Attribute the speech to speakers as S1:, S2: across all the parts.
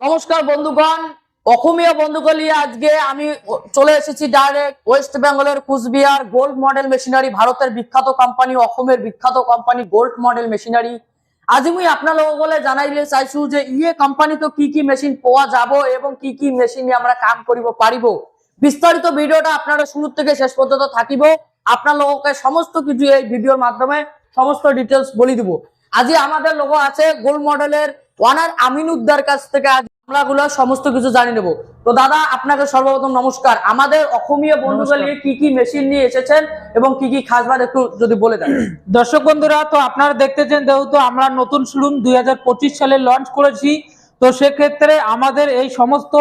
S1: নমস্কার বন্ধুগণ। অসমীয়া বন্ধুকে নিয়ে আজকে আমি চলে এসেছি ডাইরেক্ট ওয়েস্ট বেঙ্গলের কুচবিহার গোল্ড মডেল মেশিনারি ভারতের বিখ্যাত কোম্পানি অসমের বিখ্যাত কোম্পানি গোল্ড মডেল মেশিনারি আজি মুই আপনালোকলে জানাইলে চাইছো যে ইয়ে কোম্পানিতে কি কি মেশিন পাওয়া যাব এবং কি কি মেশিনে আমরা কাম করিব, পারিব? বিস্তারিত ভিডিওটা আপনারা শুরু থেকে শেষ পর্যন্ত থাকিব। আপনালোককে সমস্ত কিছু এই ভিডিওর মাধ্যমে সমস্ত ডিটেলস বলে দিব। আজি আমাদের লোক আছে গোল্ড মডেলের ওয়ানার আমিনুদ্দার কাছ থেকে। আজ আমরাগুলো সমস্ত কিছু জানি নেব। তো দাদা আপনাকে সর্বপ্রথম নমস্কার। আমাদের অসমীয়া
S2: বন্ধুরা।
S1: নিয়ে কি কি মেশিন নিয়ে এসেছেন এবং কি কি খাসবার একটু যদি বলে দেন।
S2: দর্শক বন্ধুরা তো আপনারা দেখতেছেন যেহেতু আমরা নতুন শোরুম দুই হাজার পঁচিশ সালে লঞ্চ করেছি তো সেক্ষেত্রে আমাদের এই সমস্ত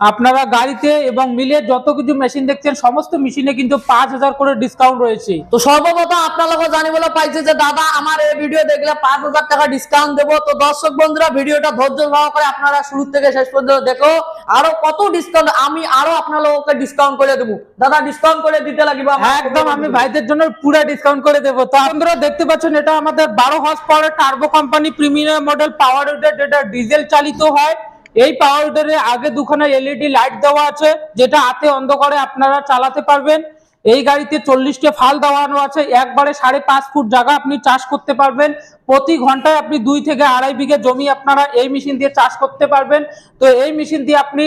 S2: আপনারা গাড়িতে এবং মিলে যত কিছু মেশিন দেখছেন সমস্ত মেশিনে কিন্তু পাঁচ হাজার করে ডিসকাউন্ট রয়েছে।
S1: তো সর্বপ্রথম আপনারা জানি বলে পাইছে যে দাদা আমার এই ভিডিও দেখলে পাঁচ হাজার টাকা ডিসকাউন্ট দেবো। তো দর্শক বন্ধুরা ভিডিওটা ধৈর্য সহকারে আপনারা শুরু থেকে শেষ পর্যন্ত দেখো আরও কত ডিসকাউন্ট আমি আরও আপনালোককে ডিসকাউন্ট করে দেবো। দাদা ডিসকাউন্ট করে দিতে লাগবে
S2: একদম আমি ভাইদের জন্য পুরো ডিসকাউন্ট করে দেবো। তো আপনারা দেখতে পাচ্ছেন এটা আমাদের বারো horse power turbo company premium model power weeder যেটা ডিজেল চালিত হয়। এই পাওয়ার আগে দুখানা এলইডি লাইট দেওয়া আছে, যেটা হাতে অন্ধকারে আপনারা চালাতে পারবেন। এই গাড়িতে চল্লিশটা ফাল দেওয়ানো আছে, একবারে সাড়ে পাঁচ ফুট জায়গা আপনি চাষ করতে পারবেন। প্রতি ঘন্টায় আপনি দুই থেকে আড়াই বিঘে জমি আপনারা এই মেশিন দিয়ে চাষ করতে পারবেন। তো এই মেশিন দিয়ে আপনি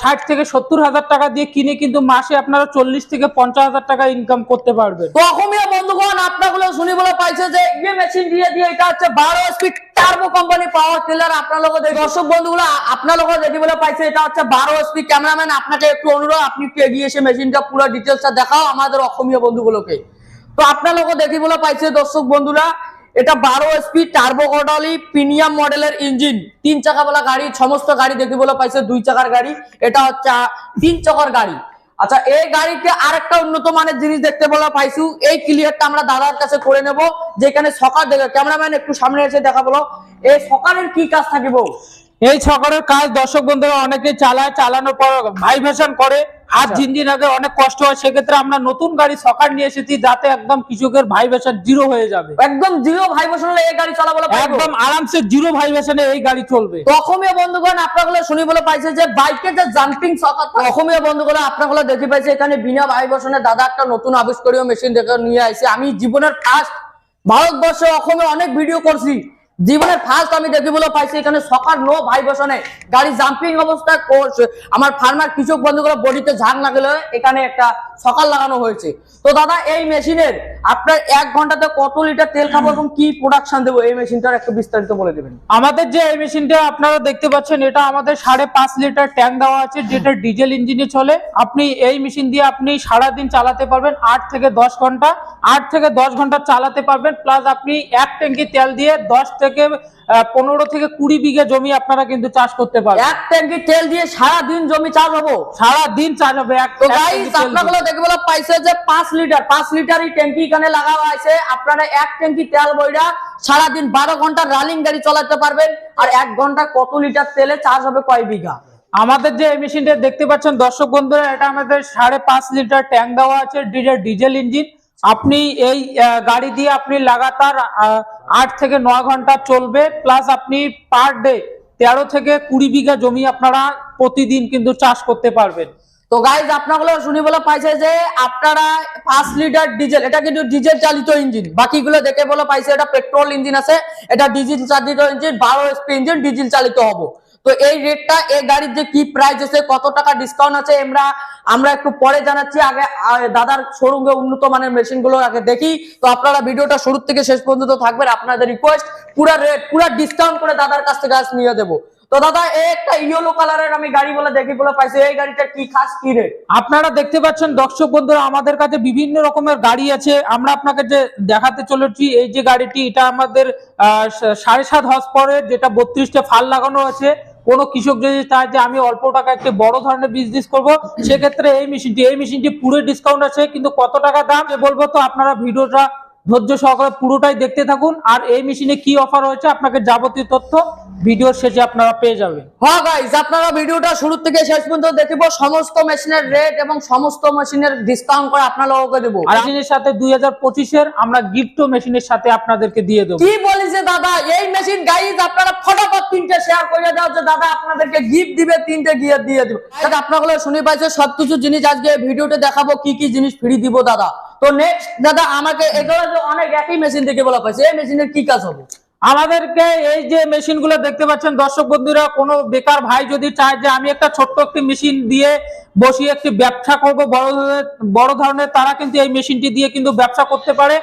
S2: ষাট থেকে সত্তর হাজার টাকা দিয়ে কিনে কিন্তু মাসে আপনারা চল্লিশ থেকে পঞ্চাশ হাজার টাকা ইনকাম করতে পারবেন।
S1: তো অসমীয়া বন্ধুগণ আপনাগুলো শুনি বলে পাইছে যে ইয়ে মেশিন দিয়ে দিয়ে এটা হচ্ছে বারো speed turbo company power tiller আপনার দর্শক বন্ধুগুলো, আপনার বলে পাইছে, এটা হচ্ছে বারো স্পিড ক্যামেরাম্যান আপনাকে একটু অনুরোধ, আপনি একটু এগিয়ে এসে মেশিনটা পুরো ডিটেলসটা দেখাও আমাদের অসমীয় বন্ধুগুলোকে। তো আপনার দেখি পাইছে, দর্শক বন্ধুরা, এটা বারো স্পিড টার্বো কডালি প্রিমিয়াম মডেলের ইঞ্জিন তিন চাকা বলা গাড়ি, সমস্ত গাড়ি দেখিবলে পাইছে, দুই চাকার গাড়ি। এটা হচ্ছে তিন চাকার গাড়ি। আচ্ছা এই গাড়িতে আরেকটা উন্নত মানের জিনিস দেখতে বলা পাইছু। এই ক্লিয়ারটা আমরা দাদার কাছে করে নেব, যেখানে সকাল দেখে, ক্যামেরাম্যান একটু সামনে এসে দেখা বলো। এই সকালের কি কাজ থাকিব
S2: এই সকালের কাজ দর্শক বন্ধুরা অনেকে চালায়, চালানোর পর ভাইব্রেশন করে।
S1: আচ্ছা।
S2: ঝিনঝিন আগে অনেক কষ্ট হয় সেক্ষেত্রে আমরা নতুন গাড়ি সকার নিয়ে এসেছি যাতে একদম কৃষকের ভাইব্রেশন জিরো হয়ে যাবে।
S1: একদম জিরো ভাইব্রেশন এই গাড়ি চালা বলে
S2: একদম আরামসে জিরো ভাইব্রেশনে এই গাড়ি চলবে।
S1: অসমীয়া বন্ধুগণ আপনাগুলো শুনি বলে পাইছে যে বাইকে যে জাম্পিং সকাত অসমীয়া বন্ধুগুলো আপনাগুলো দেখি পাইছে এখানে বিনা ভাইব্রেশনে দাদা একটা নতুন আবিষ্কারীয় মেশিন দেখে নিয়ে আইছে। আমি জীবনের ফার্স্ট ভারতবর্ষে অসমে অনেক ভিডিও করছি। জীবনের ফার্স্ট আমি দেখি বলে পাইছি, এখানে সকাল নো ভাইব্রেশনে গাড়ি জাম্পিং অবস্থায় করছে আমার ফার্মার কৃষক বন্ধুগুলো বডিতে ঝাঁক লাগলে এখানে একটা সকাল লাগানো হয়েছে। তো দাদা, এই মেশিনের আপনার এক ঘন্টাতে কত লিটার তেল খাব এবং কি প্রোডাকশন দেবো? এই মেশিনটার একটু বিস্তারিত বলে দেবেন।
S2: আমাদের যে এই মেশিনটা আপনারা দেখতে পাচ্ছেন, এটা আমাদের সাড়ে পাঁচ লিটার ট্যাঙ্ক দেওয়া আছে, যেটা ডিজেল ইঞ্জিনে চলে। আপনি এই মেশিন দিয়ে আপনি সারাদিন চালাতে পারবেন, আট থেকে দশ ঘণ্টা। আট থেকে দশ ঘণ্টা চালাতে পারবেন প্লাস আপনি এক ট্যাঙ্কি তেল দিয়ে দশ থেকে পনেরো থেকে কুড়ি বিঘে জমি আপনারা কিন্তু চাষ করতে পারবেন।
S1: এক ট্যাঙ্কি তেল দিয়ে সারা দিন জমি চাষ হব।
S2: সারাদিন চাষ হবে এক
S1: তো
S2: এক
S1: গাইস
S2: ট্যাঙ্কি তেল দিয়ে।
S1: আপনাগুলো দেখে পাইছে যে পাঁচ লিটার পাঁচ লিটার এই ট্যাঙ্কি এখানে লাগানো আছে। আপনারা এক ট্যাঙ্কি তেল বইরা সারাদিন বারো ঘণ্টা রানিং গাড়ি চালাতে পারবেন। আর এক ঘণ্টা কত লিটার তেলে চার্জ হবে কয় বিঘা?
S2: আমাদের যে এই মেশিনটা দেখতে পাচ্ছেন দর্শক বন্ধুরা এটা আমাদের সাড়ে পাঁচ লিটার ট্যাঙ্ক দেওয়া আছে ডিজেল ডিজেল ইঞ্জিন। আপনি এই গাড়ি দিয়ে আপনি লাগাতার আট থেকে নয় ঘণ্টা চলবে প্লাস আপনি পার ডে তেরো থেকে কুড়ি বিঘা জমি আপনারা প্রতিদিন কিন্তু চাষ করতে পারবেন।
S1: তো গাইজ আপনাগুলো শুনি বলে পাইছে যে আপনারা পাঁচ লিটার ডিজেল এটা কিন্তু ডিজেল চালিত ইঞ্জিন বাকিগুলো দেখে বলে পাইছে, এটা পেট্রোল ইঞ্জিন আছে, এটা ডিজেল চালিত ইঞ্জিন বারো এসপি ইঞ্জিন ডিজেল চালিত হব। তো এই রেটটা এই গাড়ির যে কি প্রাইস আছে কত টাকা ডিসকাউন্ট আছে, আমরা আমরা একটু পরে জানাচ্ছি। আগে দাদার শোরুমে উন্নত মানের মেশিনগুলো আগে দেখি। তো আপনারা ভিডিওটা শুরু থেকে শেষ পর্যন্ত থাকবেন। আপনাদের রিকোয়েস্ট পুরা রেট পুরা ডিসকাউন্ট করে দাদার কাছ থেকে আজ নিয়ে দেবো। তো দাদা, এই একটা ইয়েলো কালারের আমি গাড়ি বলে দেখি, বলে পাইছি। এই গাড়িটা কি খাস, কি রেট
S2: আপনারা দেখতে পাচ্ছেন, দর্শক বন্ধুরা, আমাদের কাছে বিভিন্ন রকমের গাড়ি আছে। আমরা আপনাকে যে দেখাতে চলেছি, এই যে গাড়িটি, এটা আমাদের সাড়ে সাত হর্স পাওয়ারের যেটা বত্রিশটা ফাল লাগানো আছে। কোনো কৃষক যদি চায় যে আমি অল্প টাকা একটি বড় ধরনের বিজনেস করব, সেক্ষেত্রে এই মেশিনটি এই মেশিনটি পুরো ডিসকাউন্ট আছে, কিন্তু কত টাকা দাম? বলব তো আপনারা ভিডিওটা ধৈর্য সহকারে পুরোটাই দেখতে থাকুন। আর এই মেশিনে কি অফার হয়েছে আপনাকে যাবতীয় তথ্য ভিডিওর শেষে আপনারা পেয়ে যাবেন।
S1: হ্যাঁ গাইজ আপনারা ভিডিওটা শুরু থেকে শেষ পর্যন্ত দেখিব সমস্ত মেশিনের রেট এবং সমস্ত মেশিনের ডিসকাউন্ট করে আপনার লোককে দেবো।
S2: আর মেশিনের সাথে দুই হাজার পঁচিশের আমরা গিফটও মেশিনের সাথে আপনাদেরকে দিয়ে দেবো।
S1: কি বলি যে দাদা? এই মেশিন গাইজ আপনারা ফটাফট তিনটে শেয়ার করে দাও যে দাদা আপনাদেরকে গিফট দিবে তিনটে গিয়ে দিয়ে দিবে। আপনাগুলো শুনে পাইছে সবকিছু জিনিস আজকে ভিডিওতে দেখাবো কি কি জিনিস ফ্রি দিব দাদা। তো নেক্সট দাদা, আমাকে এগুলো অনেক একই মেশিন থেকে বলা পাইছে এই মেশিনের কি কাজ হবে?
S2: আমাদেরকে এই যে মেশিনগুলো দেখতে পাচ্ছেন, দর্শক বন্ধুরা, কোনো বেকার ভাই যদি চায় যে আমি একটা ছোট্ট একটি মেশিন দিয়ে বসিয়ে একটি ব্যবসা করব, বড় বড় ধরনের, তারা কিন্তু এই মেশিনটি দিয়ে কিন্তু ব্যবসা করতে পারে।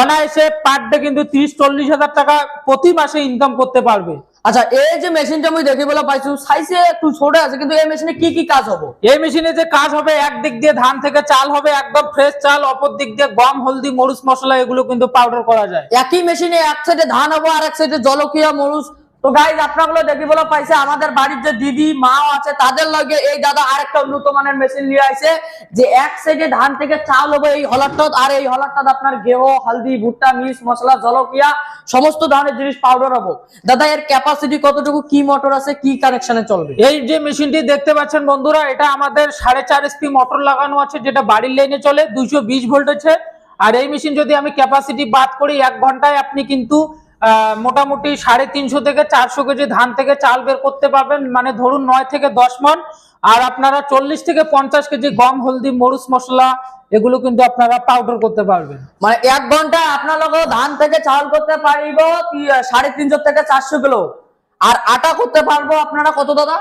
S2: অনায়াসে পার ডে কিন্তু তিরিশ, চল্লিশ হাজার টাকা প্রতি মাসে ইনকাম করতে পারবে।
S1: আচ্ছা এই যে মেশিনটা আমি দেখি পাইছো পাইছি সাইজে একটু ছোট আছে কিন্তু এই মেশিনে কি কি কাজ হবে?
S2: এই মেশিনে যে কাজ হবে একদিক দিয়ে ধান থেকে চাল হবে একদম ফ্রেশ চাল অপর দিক দিয়ে গম হলদি মরিচ মশলা এগুলো কিন্তু পাউডার করা যায়।
S1: একই মেশিনে এক সাইডে ধান হবে আর এক সাইডে জলকিয়া মরুচ তো গাইজ আপনাগুলো দেখি বলে পাইছে, আমাদের বাড়ির যে দিদি, মাও আছে, তাদের লগে এই দাদা আরেকটা উন্নত মানের মেশিন নিয়ে আইছে, যে এক সাইডে ধান থেকে চাল হবে এই হলারটা আর এই হলারটা আপনার গেহ হলদি, ভুট্টা মিস মশলা, জলকিয়া, সমস্ত ধরনের জিনিস পাউডার হব। দাদা, এর ক্যাপাসিটি কতটুকু, কি মোটর আছে, কি কানেকশনে চলবে?
S2: এই যে মেশিনটি দেখতে পাচ্ছেন বন্ধুরা, এটা আমাদের সাড়ে চার এসপি মোটর লাগানো আছে, যেটা বাড়ির লাইনে চলে, দুইশো বিশ ভোল্টেছে আর এই মেশিন যদি আমি ক্যাপাসিটি বাদ করি, এক ঘন্টায় আপনি কিন্তু মোটামুটি সাড়ে তিনশো থেকে চারশো কেজি ধান থেকে চাল বের করতে পারবেন। মানে ধরুন নয় থেকে দশ মন। আর আপনারা চল্লিশ থেকে পঞ্চাশ কেজি গম, হলদি, মরুচ, মশলা, এগুলো কিন্তু আপনারা পাউডার করতে পারবেন।
S1: মানে এক ঘণ্টা আপনার লোক ধান থেকে চাল করতে পারিব সাড়ে তিনশো থেকে চারশো কিলো। আর আটা করতে পারব আপনারা কত দাদা?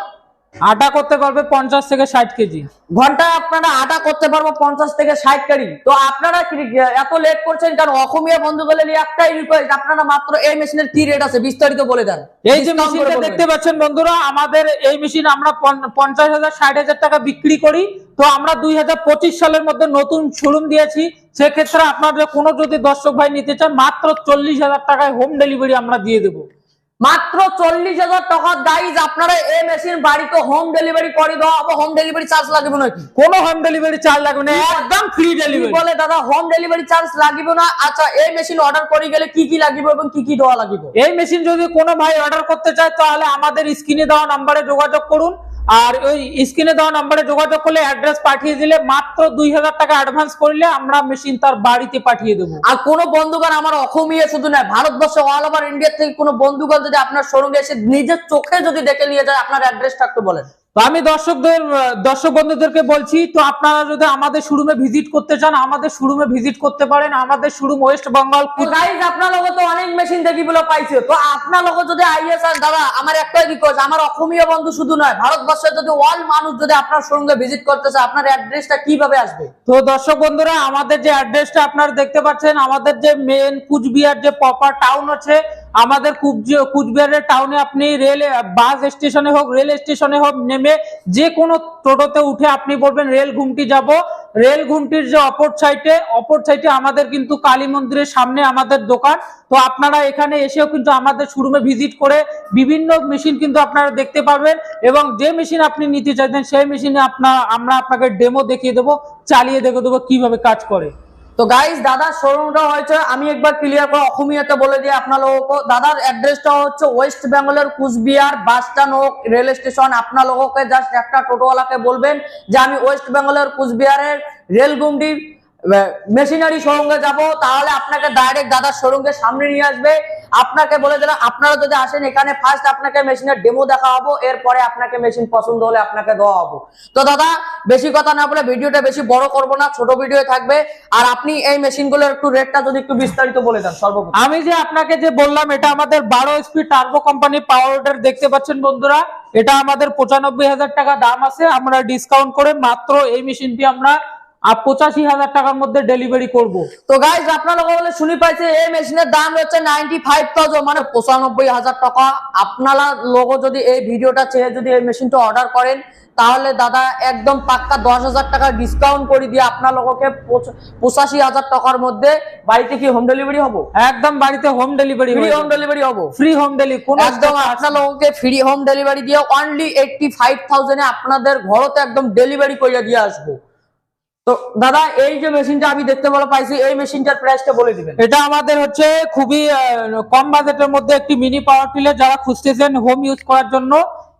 S2: আটা করতে পারবে পঞ্চাশ থেকে ষাট কেজি।
S1: ঘন্টায় আপনারা আটা করতে পারব পঞ্চাশ থেকে ষাট কারি তো আপনারা কি- এত লেট করছেন কারণ অসমীয়া বন্ধু বলে একটাই রিকোয়েস্ট আপনারা মাত্র এই মেশিনের কি রেট আছে? বিস্তারিত বলে দেন।
S2: এই যে মেশিনটা দেখতে পাচ্ছেন বন্ধুরা আমাদের এই মেশিন আমরা পঞ্চাশ হাজার ষাট হাজার টাকা বিক্রি করি। তো আমরা দুই হাজার পঁচিশ সালের মধ্যে নতুন শোরুম দিয়েছি। সেক্ষেত্রে আপনাদের কোনো যদি দর্শক ভাই নিতে চান মাত্র চল্লিশ হাজার টাকায় হোম ডেলিভারি আমরা দিয়ে দেবো।
S1: মাত্র চল্লিশ হাজার টাকা গাইজ আপনারা এই মেশিন বাড়িতে হোম ডেলিভারি করে দেওয়া হবে। হোম ডেলিভারি চার্জ লাগবে না।
S2: কোনো হোম ডেলিভারি চার্জ লাগবে না একদম ফ্রি ডেলিভারি
S1: বলে দাদা হোম ডেলিভারি চার্জ লাগবে না? আচ্ছা এই মেশিন অর্ডার করে গেলে কি কি লাগবে এবং কি কি দেওয়া লাগবে?
S2: এই মেশিন যদি কোনো ভাই অর্ডার করতে চায় তাহলে আমাদের স্ক্রিনে দেওয়া নাম্বারে যোগাযোগ করুন। আর ওই স্ক্রিনে দেওয়া নাম্বারে যোগাযোগ করলে অ্যাড্রেস পাঠিয়ে দিলে মাত্র দুই হাজার টাকা অ্যাডভান্স করলে আমরা মেশিন তার বাড়িতে পাঠিয়ে দেবো।
S1: আর কোনো বন্ধুগণ আমার অসমীয় শুধু নয়, ভারতবর্ষে অল ওভার ইন্ডিয়া থেকে কোনো বন্ধুগণ যদি আপনার শোরুমে এসে নিজের চোখে যদি দেখে নিয়ে যায়, আপনার অ্যাড্রেসটা একটু বলেন।
S2: তো আমি দর্শকদের দর্শক বন্ধুদেরকে বলছি তো আপনারা যদি আমাদের শোরুমে ভিজিট করতে চান আমাদের শোরুমে ভিজিট করতে পারেন। আমাদের শোরুম ওয়েস্ট বেঙ্গল
S1: গাইজ আপনার লোক তো অনেক মেশিন দেখি বলে পাইছে। তো আপনার লোক যদি আইএস আর দাদা আমার একটাই রিকোয়েস্ট আমার অসমীয় বন্ধু শুধু নয় ভারতবর্ষের যদি অল মানুষ যদি আপনার শোরুমে ভিজিট করতে চায় আপনার অ্যাড্রেসটা কীভাবে আসবে?
S2: তো দর্শক বন্ধুরা আমাদের যে অ্যাড্রেসটা আপনারা দেখতে পাচ্ছেন আমাদের যে মেন কুচবিহার যে প্রপার টাউন আছে আমাদের কুচবি- কুচবিহারের টাউনে আপনি রেল বাস স্টেশনে হোক রেল স্টেশনে হোক, নেমে যে কোনো টোটোতে উঠে আপনি বলবেন, রেল ঘুমটি যাব। রেল ঘুমটির যে অপর সাইডে অপর সাইডে আমাদের কিন্তু কালী মন্দিরের সামনে আমাদের দোকান। তো আপনারা এখানে এসেও কিন্তু আমাদের শোরুমে ভিজিট করে বিভিন্ন মেশিন কিন্তু আপনারা দেখতে পারবেন এবং যে মেশিন আপনি নিতে চাইছেন, সেই মেশিনে আপনার আমরা আপনাকে ডেমো দেখিয়ে দেবো, চালিয়ে দেখে দেবো কীভাবে কাজ করে।
S1: তো গাইজ দাদার শোরুমটা হয়েছে। আমি একবার ক্লিয়ার করে অসমীয়াতে বলে দিই আপনার লোক দাদার অ্যাড্রেসটা হচ্ছে ওয়েস্ট বেঙ্গলের কুচবিহার বাস স্ট্যান্ড হোক রেল স্টেশন আপনার লোককে জাস্ট একটা টোটোওয়ালাকে বলবেন যে, আমি ওয়েস্ট বেঙ্গলের কুচবিহারের রেলগুমটি মেশিনারি শোরুমে যাব, তাহলে আপনাকে ডাইরেক্ট দাদার শোরুমকে সামনে নিয়ে আসবে। আপনাকে বলে দিলাম, আপনারা যদি আসেন এখানে ফার্স্ট আপনাকে মেশিনের ডেমো দেখা হব এরপরে আপনাকে মেশিন পছন্দ হলে আপনাকে দেওয়া হব তো দাদা, বেশি কথা না বলে ভিডিওটা বেশি বড় করব না, ছোট ভিডিও থাকবে। আর আপনি এই মেশিনগুলোর একটু রেটটা যদি একটু বিস্তারিত বলে দেন, সর্বপ্রথম।
S2: আমি যে আপনাকে যে বললাম, এটা আমাদের বারো speed turbo company power weeder দেখতে পাচ্ছেন বন্ধুরা। এটা আমাদের পঁচানব্বই হাজার টাকা দাম আছে, আমরা ডিসকাউন্ট করে মাত্র এই মেশিনটি আমরা পঁচাশি হাজার টাকার মধ্যে ডেলিভারি করব।
S1: তো গাইজ আপনারা বলে শুনি পাইছে এই মেশিনের দাম হচ্ছে নাইনটি ফাইভ থাউজেন্ড মানে পঁচানব্বই হাজার টাকা। আপনারা লোক যদি এই ভিডিওটা চেয়ে যদি এই মেশিনটা অর্ডার করেন তাহলে দাদা একদম পাক্কা দশ হাজার টাকা ডিসকাউন্ট করে দিয়ে আপনার লোককে পঁচাশি হাজার টাকার মধ্যে বাড়িতে কি হোম ডেলিভারি হব?
S2: একদম বাড়িতে home delivery
S1: free home delivery হব?
S2: ফ্রি হোম ডেলিভারি
S1: একদম আপনার লোককে ফ্রি হোম ডেলিভারি দিয়ে অনলি এইটটি ফাইভ থাউজেন্ডে আপনাদের ঘরতে একদম ডেলিভারি করে দিয়ে আসব। তো দাদা, এই যে মেশিনটা আমি দেখতে বলে পাইছি, এই মেশিনটার প্রাইসটা বলে দিবেন।
S2: এটা আমাদের হচ্ছে খুবই কম বাজেটের মধ্যে একটি মিনি পাওয়ার টিলার যারা খুঁজতেছেন হোম ইউজ করার জন্য,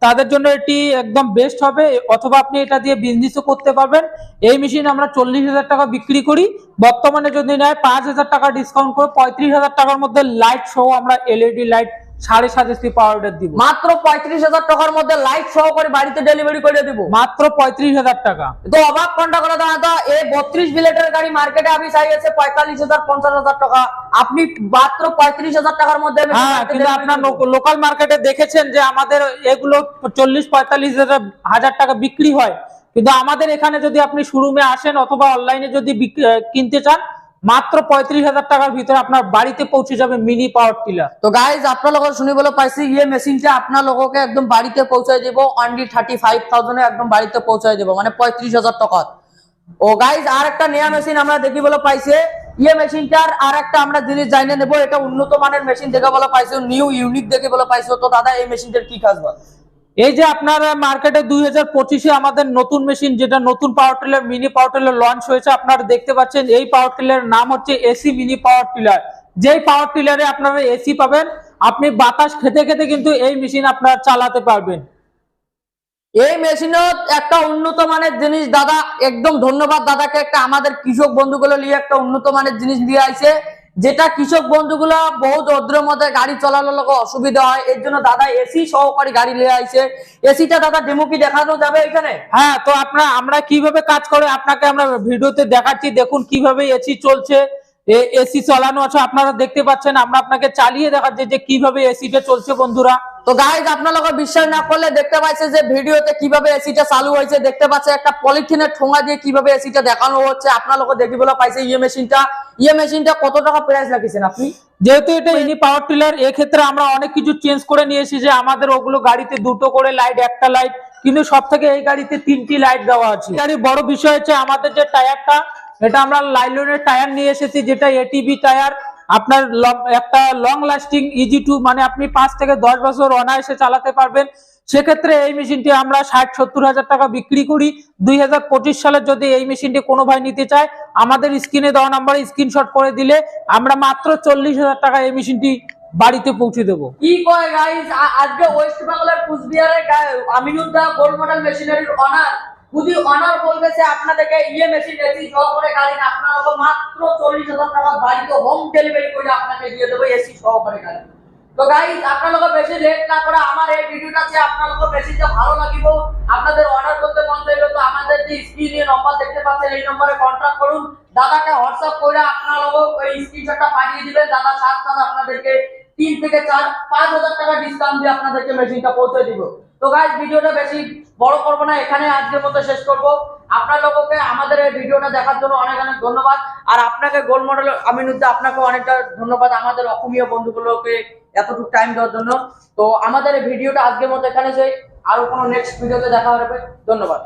S2: তাদের জন্য এটি একদম বেস্ট হবে। অথবা আপনি এটা দিয়ে বিজনেসও করতে পারবেন। এই মেশিন আমরা চল্লিশ হাজার টাকা বিক্রি করি। বর্তমানে যদি নেয় পাঁচ হাজার টাকা ডিসকাউন্ট করে পঁয়ত্রিশ হাজার টাকার মধ্যে লাইট সহ আমরা এলইডি লাইট সাড়ে সাত এসপি পাওয়ার দিব।
S1: মাত্র পঁয়ত্রিশ হাজার টাকার মধ্যে লাইট সহকারে বাড়িতে ডেলিভারি করে দিব।
S2: মাত্র পঁয়ত্রিশ হাজার টাকা।
S1: তো অবাক কোনটা করে দাদা এই বত্রিশ বিলেটের গাড়ি মার্কেটে আমি চাইছে পঁয়তাল্লিশ হাজার পঞ্চাশ হাজার টাকা। আপনি মাত্র পঁয়ত্রিশ হাজার টাকার মধ্যে
S2: হ্যাঁ কিন্তু আপনার লোকাল মার্কেটে দেখেছেন যে আমাদের এগুলো চল্লিশ পঁয়তাল্লিশ হাজার টাকা বিক্রি হয়। কিন্তু আমাদের এখানে যদি আপনি শোরুমে আসেন অথবা অনলাইনে যদি কিনতে চান মাত্র পঁয়ত্রিশ হাজার টাকার ভিতরে আপনার বাড়িতে পৌঁছে যাবে মিনি পাওয়ার টিলার
S1: তো গাইজ আপনার লোক শুনি বলে পাইছি ইয়ে মেশিনটা আপনার লোককে একদম বাড়িতে পৌঁছায় দিব অনলি থার্টি ফাইভ থাউজেন্ডে একদম বাড়িতে পৌঁছায় দিব মানে পঁয়ত্রিশ হাজার টাকা ও গাইজ আর একটা নেয়া মেশিন আমরা দেখি বলে পাইছে। ইয়ে মেশিনটার আর একটা আমরা জিনিস জানিয়ে নেব, এটা উন্নত মানের মেশিন দেখে বলে পাইছে নিউ ইউনিক দেখে বলে পাইছো। তো দাদা, এই মেশিনটার কি কাজ বল
S2: এই যে আপনার মার্কেটে দুই হাজার পঁচিশে আমাদের নতুন মেশিন যেটা নতুন power tiller mini power tiller launch হয়েছে, আপনারা দেখতে পাচ্ছেন, এই পাওয়ার টিলার নাম হচ্ছে এসি মিনি পাওয়ার টিলার যেই পাওয়ার টিলারে আপনারা এসি পাবেন, আপনি বাতাস খেতে খেতে কিন্তু এই মেশিন আপনারা চালাতে পারবেন।
S1: এই মেশিনত একটা উন্নত মানের জিনিস, দাদা, একদম ধন্যবাদ দাদাকে, একটা আমাদের কৃষক বন্ধুগুলো নিয়ে একটা উন্নত মানের জিনিস দিয়ে আইছে। যেটা কৃষক বন্ধুগুলো বহু অদ্রের মধ্যে গাড়ি চলানোর লোক অসুবিধা হয়। এর জন্য দাদা এসি সহকারী গাড়ি নিয়ে আইছে। এসিটা দাদা ডেমো কি দেখানো যাবে এখানে?
S2: হ্যাঁ তো আপনার আমরা কীভাবে কাজ করে আপনাকে আমরা ভিডিওতে দেখাচ্ছি। দেখুন কীভাবে এসি চলছে। এসি চালানো আছে, আপনারা দেখতে পাচ্ছেন, আমরা আপনাকে চালিয়ে দেখাচ্ছি যে কীভাবে এসিটা চলছে বন্ধুরা।
S1: তো গাইজ আপনারা বিশ্বাস না করলে দেখতে পাচ্ছে যে ভিডিওতে কীভাবে এসিটা চালু হয়েছে, দেখতে পাচ্ছে একটা পলিথিনের ঠোঙা দিয়ে কীভাবে এসিটা দেখানো হচ্ছে। আপনারা দেখি বলে পাইছে ইয়ে মেশিনটা ইয়ে মেশিনটা কত টাকা প্রাইস লাগিয়েছেন আপনি?
S2: যেহেতু এটা ইনি পাওয়ার টিলার এক্ষেত্রে আমরা অনেক কিছু চেঞ্জ করে নিয়ে এসেছি যে আমাদের ওগুলো গাড়িতে দুটো করে লাইট একটা লাইট কিন্তু সব থেকে এই গাড়িতে তিনটি লাইট দেওয়া আছে। গাড়ির বড় বিষয় হচ্ছে আমাদের যে টায়ারটা এটা আমরা লাইলনের টায়ার নিয়ে এসেছি, যেটা এটিভি টায়ার আপনার একটা লং লাস্টিং ইজি টু মানে আপনি পাঁচ থেকে দশ বছর অনায়াসে চালাতে পারবেন। সেক্ষেত্রে এই মেশিনটি আমরা ষাট, সত্তর হাজার টাকা বিক্রি করি। দুই হাজার পঁচিশ সালে যদি এই মেশিনটি কোনো ভাই নিতে চায়, আমাদের স্ক্রিনে দেওয়া নাম্বারে স্ক্রিনশট করে দিলে আমরা মাত্র চল্লিশ হাজার টাকা এই মেশিনটি বাড়িতে পৌঁছে দেবো।
S1: কি কয় গাইস আজকে ওয়েস্ট বেঙ্গলের কুচবিহারের আমিনুদ্দা গোল্ড মডেল মেশিনারির অনার যদি অনার বলতেছে আপনাদেরকে ইয়ে মেশিন এসি সহকারে গাড়ি না, আপনারা মাত্র চল্লিশ হাজার টাকা বাড়িতে হোম ডেলিভারি করে আপনাকে দিয়ে দেবো এসি সহকারে গাড়ি। তো গাইস আপনারা বেশি লেট না করে আমার এই ভিডিওটা যে আপনার বেশি মেশিনটা ভালো লাগিব, আপনাদের অর্ডার করতে মন চাইলে তো আমাদের যে স্ক্রিনে নম্বর দেখতে পাচ্ছেন, এই নম্বরে কন্ট্যাক্ট করুন। দাদাকে হোয়াটসঅ্যাপ করে আপনারা ওই স্ক্রিনশটটা পাঠিয়ে দিবেন। দাদা সাথে সাথে আপনাদেরকে তিন থেকে চার, পাঁচ হাজার টাকা ডিসকাউন্ট দিয়ে আপনাদেরকে মেশিনটা পৌঁছে দিব। তো গাইজ ভিডিওটা বেশি বড় করব না, এখানে আজকের মতো শেষ করব। আপনার লোককে আমাদের এই ভিডিওটা দেখার জন্য অনেক অনেক ধন্যবাদ। আর আপনাকে গোল্ড মডেল আমিনুদ্দা আপনাকে অনেকটা ধন্যবাদ আমাদের অসমীয় বন্ধুগুলোকে এতটুকু টাইম দেওয়ার জন্য। তো আমাদের এই ভিডিওটা আজকের মতো এখানে সেই আরও কোনো নেক্সট ভিডিওতে দেখা হবে। ধন্যবাদ।